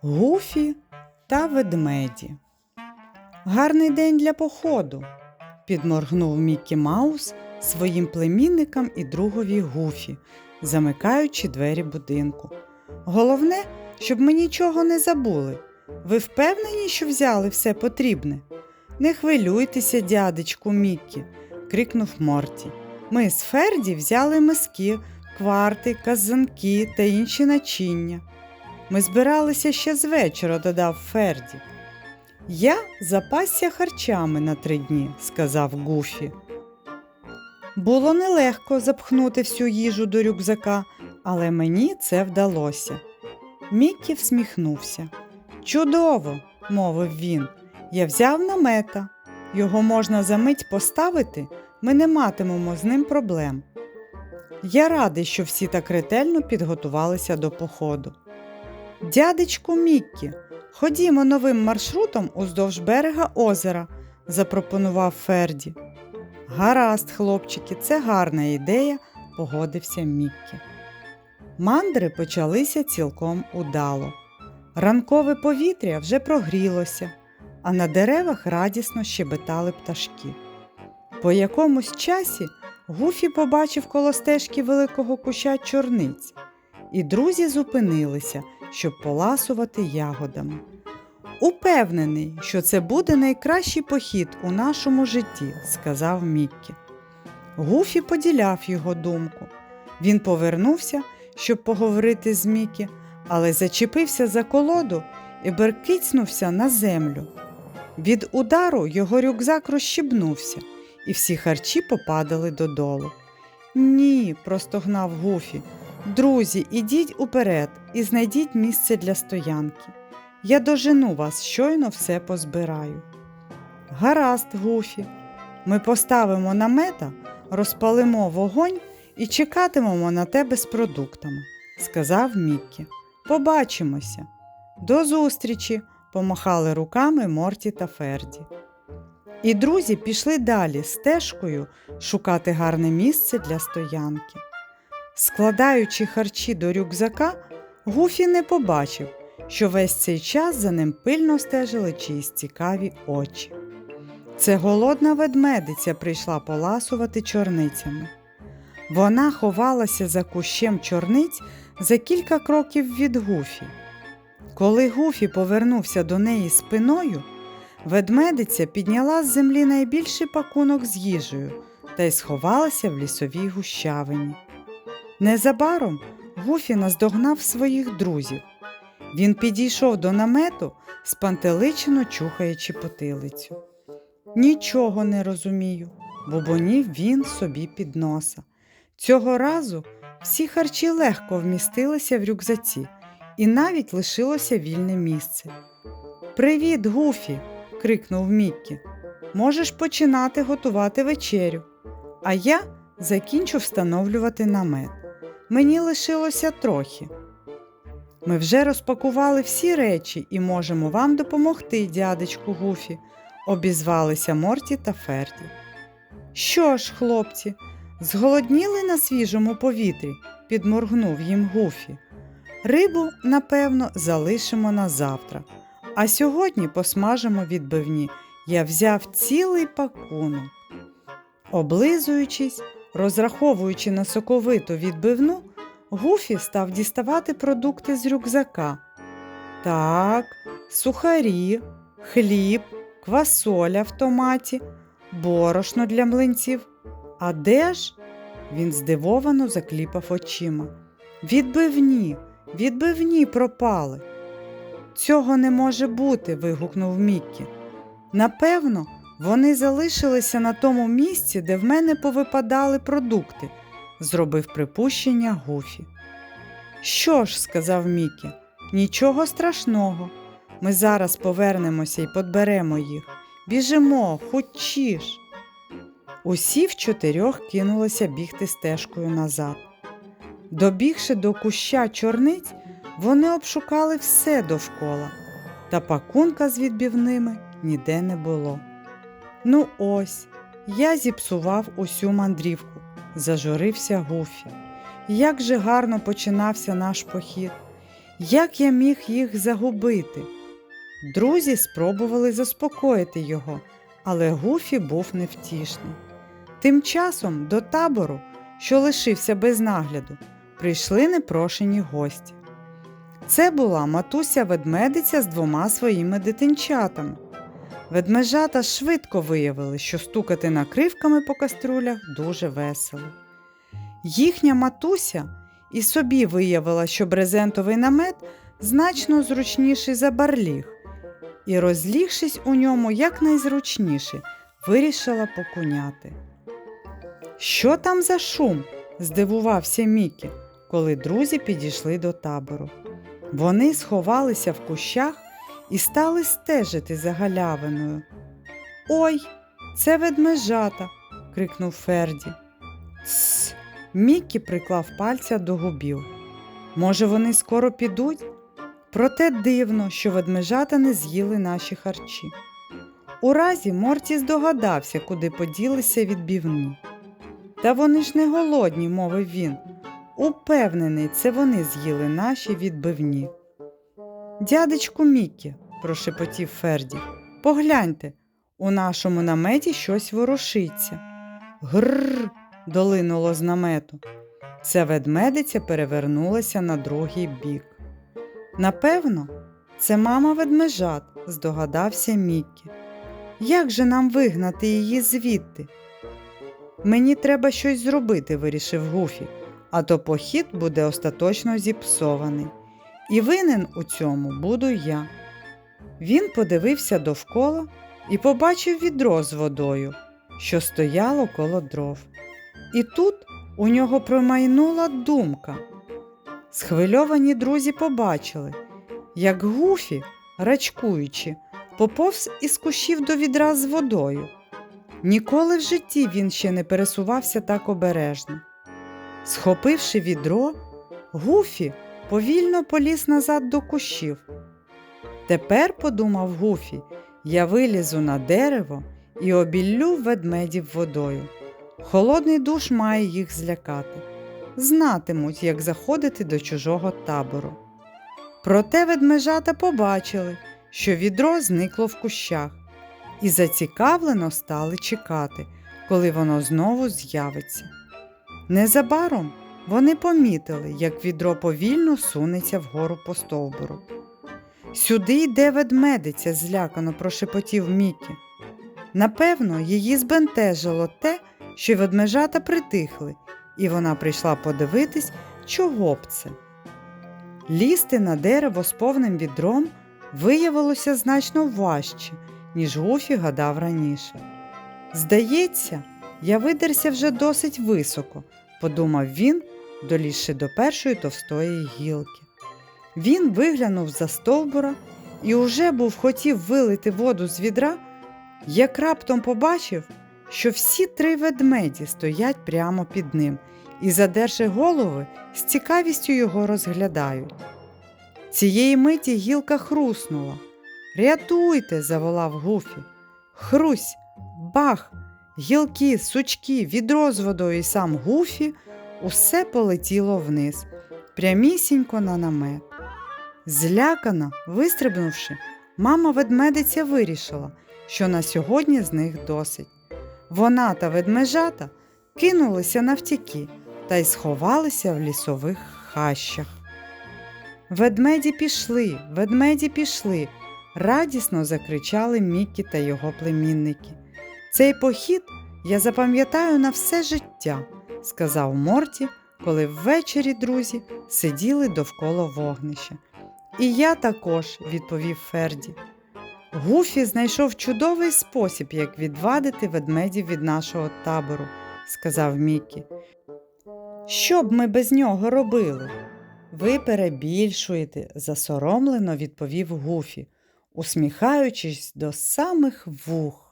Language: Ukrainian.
Гуфі та ведмеді. Гарний день для походу. підморгнув Мікі Маус своїм племінникам і другові Гуфі, замикаючи двері будинку. Головне, щоб ми нічого не забули. Ви впевнені, що взяли все потрібне? Не хвилюйтеся, дядечку Міккі, крикнув Морті. Ми з Ферді взяли миски, кварти, казанки та інші начиння. Ми збиралися ще з вечора, додав Ферді. Я запасся харчами на три дні, сказав Гуфі. Було нелегко запхнути всю їжу до рюкзака, але мені це вдалося. Міккі всміхнувся. Чудово, мовив він. Я взяв намета. Його можна за мить поставити, ми не матимемо з ним проблем. Я радий, що всі так ретельно підготувалися до походу. Дядечку Міккі, ходімо новим маршрутом уздовж берега озера, запропонував Ферді. Гаразд, хлопчики, це гарна ідея, погодився Міккі. Мандри почалися цілком удало. Ранкове повітря вже прогрілося, а на деревах радісно щебетали пташки. По якомусь часі Гуфі побачив коло стежки великого куща чорниць, і друзі зупинилися, щоб поласувати ягодами. Упевнений, що це буде найкращий похід у нашому житті, сказав Міккі. Гуфі поділяв його думку. Він повернувся, щоб поговорити з Мікі, але зачепився за колоду і беркицнувся на землю. Від удару його рюкзак розщібнувся, і всі харчі попадали додолу. Ні, простогнав Гуфі. Друзі, ідіть уперед і знайдіть місце для стоянки. Я дожену вас, щойно все позбираю. Гаразд, Гуфі. Ми поставимо намета, розпалимо вогонь і чекатимемо на тебе з продуктами, сказав Міккі. Побачимося. До зустрічі, помахали руками Морті та Ферді. І друзі пішли далі стежкою шукати гарне місце для стоянки. Складаючи харчі до рюкзака, Гуфі не побачив, що весь цей час за ним пильно стежили чиїсь цікаві очі. Це голодна ведмедиця прийшла поласувати чорницями. Вона ховалася за кущем чорниць за кілька кроків від Гуфі. Коли Гуфі повернувся до неї спиною, ведмедиця підняла з землі найбільший пакунок з їжею та й сховалася в лісовій гущавині. Незабаром Гуфі наздогнав своїх друзів. Він підійшов до намету, спантеличено чухаючи потилицю. Нічого не розумію, бубонів він собі під носа. Цього разу всі харчі легко вмістилися в рюкзаці, і навіть лишилося вільне місце. Привіт, Гуфі! крикнув Міккі. Можеш починати готувати вечерю, а я закінчу встановлювати намет. Мені лишилося трохи. Ми вже розпакували всі речі і можемо вам допомогти, дядечку Гуфі, обізвалися Морті та Ферді. Що ж, хлопці, зголодніли на свіжому повітрі, підморгнув їм Гуфі. Рибу, напевно, залишимо на завтра, а сьогодні посмажимо відбивні. Я взяв цілий пакунок. Облизуючись, розраховуючи на соковиту відбивну, Гуфі став діставати продукти з рюкзака. Так, сухарі, хліб, квасоля в томаті, борошно для млинців. А де ж? Він здивовано закліпав очима. Відбивні, відбивні пропали. Цього не може бути. вигукнув Міккі. Напевно, вони залишилися на тому місці, де в мене повипадали продукти, зробив припущення Гуфі. Що ж, сказав Мікі, нічого страшного. Ми зараз повернемося і подберемо їх. Біжимо, хочіш. Усі в чотирьох кинулися бігти стежкою назад. Добігши до куща чорниць, вони обшукали все довкола, та пакунка з відбівними ніде не було. Ну ось, я зіпсував усю мандрівку, зажурився Гуфі. Як же гарно починався наш похід. Як я міг їх загубити? Друзі спробували заспокоїти його, але Гуфі був невтішний. Тим часом до табору, що лишився без нагляду, прийшли непрошені гості. Це була матуся ведмедиця з двома своїми дитинчатами. Ведмежата швидко виявили, що стукати накривками по каструлях дуже весело. Їхня матуся і собі виявила, що брезентовий намет значно зручніший за барліг, і, розлігшись у ньому якнайзручніше, вирішила покуняти. Що там за шум? здивувався Мікі, коли друзі підійшли до табору. Вони сховалися в кущах і стали стежити за галявиною. Ой, це ведмежата. крикнув Ферді. Тсс. Міккі приклав пальця до губів. Може, вони скоро підуть? Проте дивно, що ведмежата не з'їли наші харчі. У разі Морті здогадався, куди поділися відбівні. Та вони ж не голодні, мовив він. Упевнений, це вони з'їли наші відбивні. Дядечку Мікі, прошепотів Ферді, погляньте, у нашому наметі щось ворушиться. Гррр. долинуло з намету. Ця ведмедиця перевернулася на другий бік. Напевно, це мама ведмежат, здогадався Міккі. Як же нам вигнати її звідти? Мені треба щось зробити, вирішив Гуфі, а то похід буде остаточно зіпсований. І винен у цьому буду я. Він подивився довкола і побачив відро з водою, що стояло коло дров. І тут у нього промайнула думка. Схвильовані друзі побачили, як Гуфі, рачкуючи, поповз із кущів до відра з водою. Ніколи в житті він ще не пересувався так обережно. Схопивши відро, Гуфі повільно поліз назад до кущів. Тепер, подумав Гуфі, я вилізу на дерево і обіллю ведмедів водою. Холодний душ має їх злякати. Знатимуть, як заходити до чужого табору. Проте ведмежата побачили, що відро зникло в кущах, і зацікавлено стали чекати, коли воно знову з'явиться. Незабаром вони помітили, як відро повільно сунеться вгору по стовбуру. Сюди йде ведмедиця, злякано прошепотів Мікі. Напевно, її збентежило те, що ведмежата притихли, і вона прийшла подивитись, чого б це. Лізти на дерево з повним відром виявилося значно важче, ніж Гуфі гадав раніше. Здається, я видерся вже досить високо, подумав він, долізши до першої товстої гілки. Він виглянув за стовбура і уже був хотів вилити воду з відра, як раптом побачив, що всі три ведмеді стоять прямо під ним і, задерши голови, з цікавістю його розглядають. Цієї миті гілка хруснула. Рятуйте, заволав Гуфі. Хрусь, бах, гілки, сучки, відро з водою і сам Гуфі усе полетіло вниз, прямісінько на намет. Злякано, вистрибнувши, мама ведмедиця вирішила, що на сьогодні з них досить. Вона та ведмежата кинулися навтіки та й сховалися в лісових хащах. Ведмеді пішли, ведмеді пішли, радісно закричали Мікі та його племінники. Цей похід я запам'ятаю на все життя, сказав Морті, коли ввечері друзі сиділи довкола вогнища. І я також, відповів Ферді. Гуфі знайшов чудовий спосіб, як відвадити ведмедів від нашого табору, сказав Мікі. Що б ми без нього робили? Ви перебільшуєте, засоромлено відповів Гуфі, усміхаючись до самих вух.